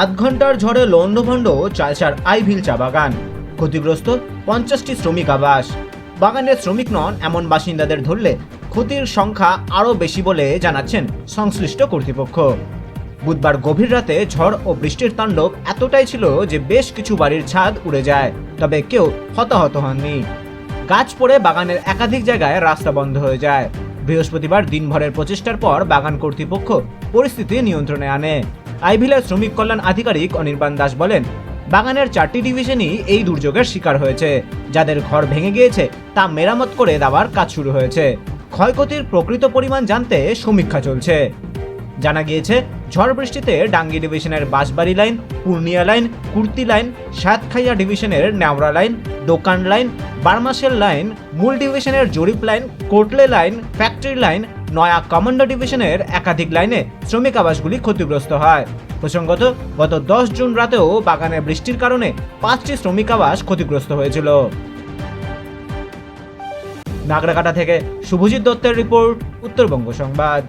আধ ঘণ্টার ঝড়ে লণ্ডভণ্ড চালসার আইভিল চা বাগান। ক্ষতিগ্রস্ত পঞ্চাশটি শ্রমিক আবাস। বাগানের শ্রমিক নন এমন বাসিন্দাদের ধরলে ক্ষতির সংখ্যা আরও বেশি বলে জানাচ্ছেন সংশ্লিষ্ট কর্তৃপক্ষ। বুধবার গভীর রাতে ঝড় ও বৃষ্টির তাণ্ডব এতটাই ছিল যে বেশ কিছু বাড়ির ছাদ উড়ে যায়, তবে কেউ হতাহত হননি। গাছ পড়ে বাগানের একাধিক জায়গায় রাস্তা বন্ধ হয়ে যায়। বৃহস্পতিবার দিনভরের প্রচেষ্টার পর বাগান কর্তৃপক্ষ পরিস্থিতি নিয়ন্ত্রণে আনে। আইভিলের শ্রমিক কল্যাণ আধিকারিক অনির্বাণ দাস বলেন, বাগানের চারটি ডিভিশনই এই দুর্যোগের শিকার হয়েছে। যাদের ঘর ভেঙে গিয়েছে, তা মেরামত করে দেওয়ার কাজ শুরু হয়েছে। ক্ষয়ক্ষতির প্রকৃত পরিমাণ জানতে সমীক্ষা চলছে। জানা গিয়েছে, ঝড় বৃষ্টিতে ডাঙ্গি ডিভিশনের Banshbari line, Purnia line, Kurti line, Satkhaiya ডিভিশনের Neora line, Dokan line Barmasel line, মূল ডিভিশনের Jorip line, Kotle line, factory line নয়া কমান্ডো ডিভিশনের একাধিক লাইনে শ্রমিক আবাসগুলি ক্ষতিগ্রস্ত হয়। প্রসঙ্গত, গত দশ জুন রাতেও বাগানে বৃষ্টির কারণে পাঁচটি শ্রমিক আবাস ক্ষতিগ্রস্ত হয়েছিল। নাগরাকাটা থেকে শুভজিৎ দত্তের রিপোর্ট, উত্তরবঙ্গ সংবাদ।